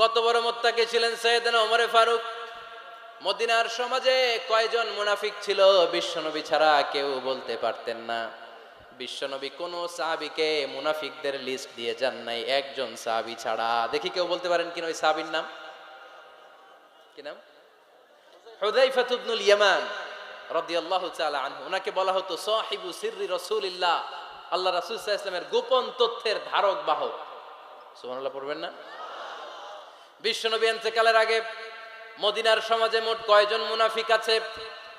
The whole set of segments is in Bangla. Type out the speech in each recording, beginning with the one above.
কত বড় মোত্তাকে ছিলেন সৈয়দনা ওমরে ফারুক। মদিনার সমাজে কয়জন মুনাফিক ছিল, বিশ্বনবী ছাড়া কেউ বলতে পারতেন না। বিশ্বনবী কোন সাহাবিকে মুনাফিকদের লিস্ট দিয়ে যান নাই, একজন সাহাবি ছাড়া। দেখি কেউ বলতে পারেন কিনা ওই সাহাবির নাম? কি নাম? হুদাইফা ইবনুল ইয়ামান রাদিয়াল্লাহু তাআলা আনহু। ওনাকে বলা হতো সাহিবু সিররি রাসূলিল্লাহ। আল্লাহ রাসূল সাল্লাল্লাহু আলাইহি গোপন তথ্যের ধারক, বাহক। সুবহানাল্লাহ, পড়বেন না? বিশ্বনবী এন্তেকালের আগে মদিনার সমাজে মোট কয়জন মুনাফিক আছে?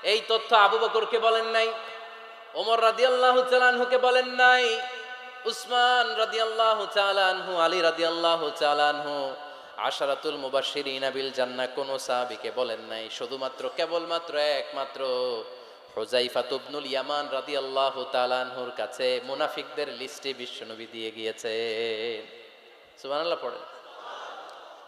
এই তথ্য আবু বকরকে বলেন নাই, ওমর রাদিয়াল্লাহু তাআলা আনহুকে বলেন নাই, উসমান রাদিয়াল্লাহু তাআলা আনহু, আলী রাদিয়াল্লাহু তাআলা আনহু, আশারাতুল মুবাশশিরিনা বিল জান্নাহ কোন সাহাবীকে বলেন নাই। শুধুমাত্র কেবলমাত্র একমাত্র হুজাইফা ইবনুল ইয়ামান রাদিয়াল্লাহু তাআলা আনহুর কাছে মুনাফিকদের লিস্টে বিশ্বনবী দিয়ে গিয়েছেন। সুবহানাল্লাহ, পড়েন।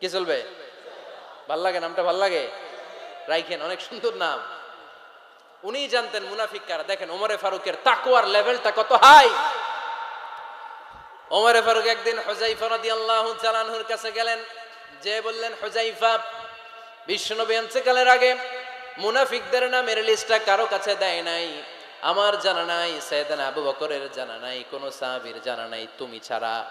কি চলবে? ভালো লাগে, নামটা ভালো লাগে? রাইখেন, অনেক সুন্দর নাম। উনি জানতেন মুনাফিক কারা। দেখেন, ওমরে ফারুকের তাকুয়ার লেভেলটা কত হাই! ওমরে ফারুক একদিন হুজাইফা রাদিয়াল্লাহু তাআলার কাছে গেলেন। যে বললেন হুজাইফা বিশ্বনবী ইন্তেকালের আগে মুনাফিকদের নামের লিস্টটা কারও কাছে দেয় নাই। আমার জানা নাই, সৈয়দানা আবু বকরের জানা নাই, কোনো সাহাবীর জানা নাই। তুমি ছাড়া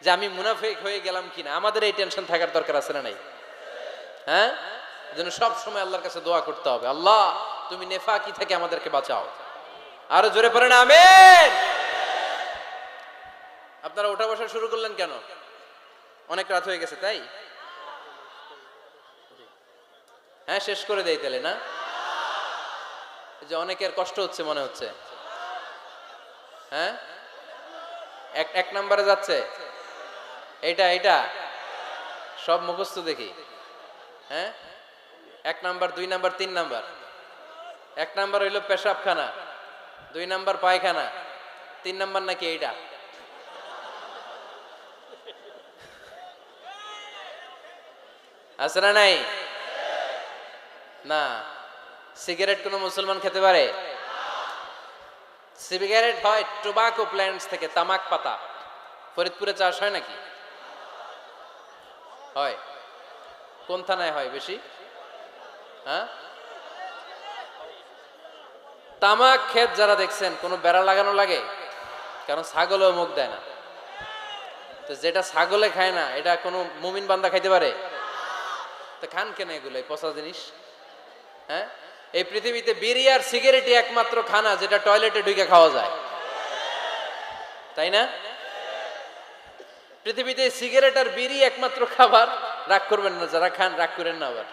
যে আমি মুনাফিক হয়ে গেলাম কিনা? আমাদের এই টেনশন থাকার দরকার আছে না নাই? হ্যাঁ? যেন সব সময় আল্লাহর কাছে দোয়া করতে হবে। আল্লাহ, তুমি নেফাকি থেকে আমাদেরকে বাঁচাও। আরও জোরে পড়ে না আমেন! আপনারা ওঠা বসা শুরু করলেন কেন? অনেক রাত হয়ে গেছে, তাই? হ্যাঁ শেষ করে দেয় তাহলে, না? যে অনেকের কষ্ট হচ্ছে, মনে হচ্ছে। হ্যাঁ? এক এক নম্বরে যাচ্ছে? এইটা এইটা সব মুখস্থ দেখি। হ্যাঁ? এক নাম্বার, দুই নাম্বার, তিন নাম্বার। এক নাম্বার হইল পেশাবখানা, দুই নাম্বার পায়খানা, তিন নাম্বার নাকি এইটা? আছে না নাই? না। সিগারেট কোনো মুসলমান খেতে পারে? সিগারেট হয় টোবাকো প্ল্যান্টস থেকে, তামাক পাতা। ফরিদপুরে চাষ হয় নাকি? হয়? কোন থানায় হয় বেশি? হ্যাঁ? তামাক, ক্ষেত যারা দেখছেন, কোনো বেড়া লাগানো লাগে? কারণ ছাগলেও মুখ দেয় না। তো যেটা ছাগলে খায় না, এটা কোনো মুমিন বান্দা খাইতে পারে? তো খান কেন এগুলো পচা জিনিস? হ্যাঁ? এই পৃথিবীতে বিড়ি আর সিগারেটই একমাত্র খানা যেটা টয়লেটে ঢুকে খাওয়া যায়। তাই না? পৃথিবীতে সিগারেট আর বিড়ি একমাত্র খাবার। রাগ করবেন না, যারা খান রাগ করেন না আবার।